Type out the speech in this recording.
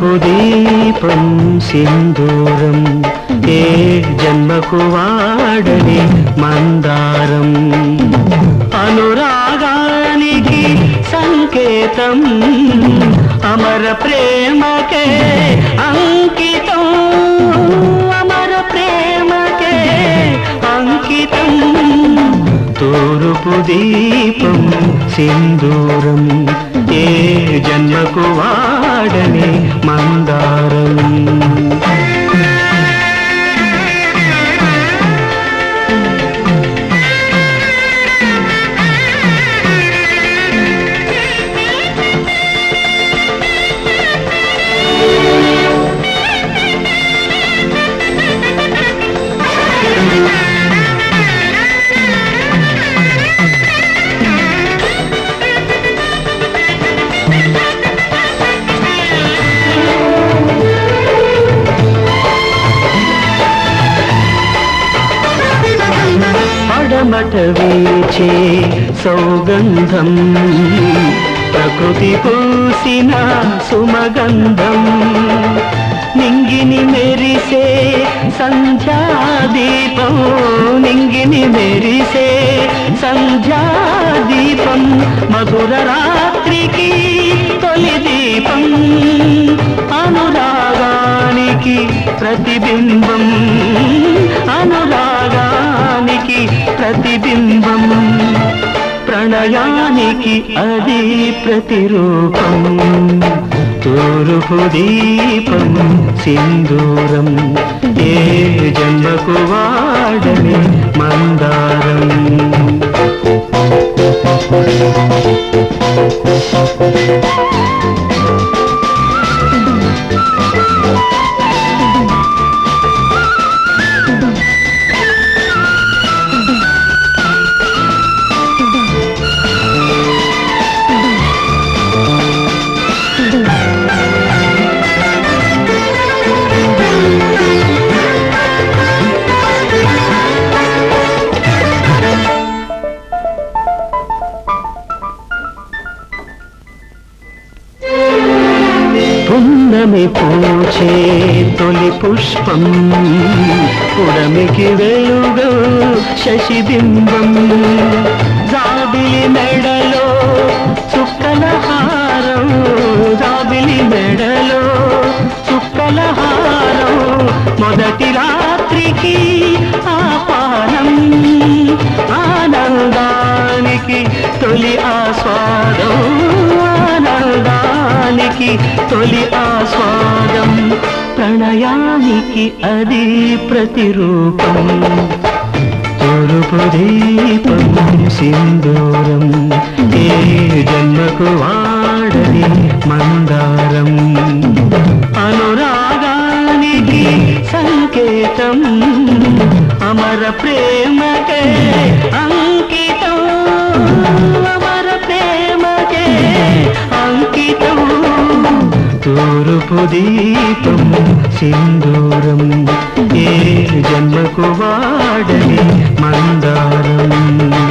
దీపం సింధూరం ఏ జన్మకు వాడని మందారం. అనురాగానికి సంకేతం అమర ప్రేమకే అంకితం. అమర ప్రేమకే అంకితం. తూరుపు దీపం సింధూరం ఏ జన్మకు వాడని మందారం పడమట వీచే సౌగంధం. ప్రకృతి పూసిన సుమగంధం. నింగిని మెరిసే సంధ్యాదీపం. నింగిని మెరిసే సంధ్యాదీపం. మధుర రాత్రికి తొలి దీపం. అనురాగానికి ప్రతిబింబం. ప్రతిబింబం. ప్రణయానికి అది ప్రతిరూపం. తూరుపు దీపం సింధూరం ఏ జన్మకు వాడమే పుడమి పూచే తొలి పుష్పం. పుడమికి వెలుగు శశిబింబం. జాబిలి మెడలో చుక్కల హారం జాబిలి మెడలో చుక్కల హారం మొదటి రాత్రికి తొలి ఆస్వాదం ప్రణయానికి అది ప్రతిరూపం. తొలుపు దీపం సింధూరం ఏ జన్మకు వాడని మందారం. అనురాగానికి సంకేతం అమర ప్రేమకే దీపము సింధూరం ఏ జన్మకు వాడని మందారం.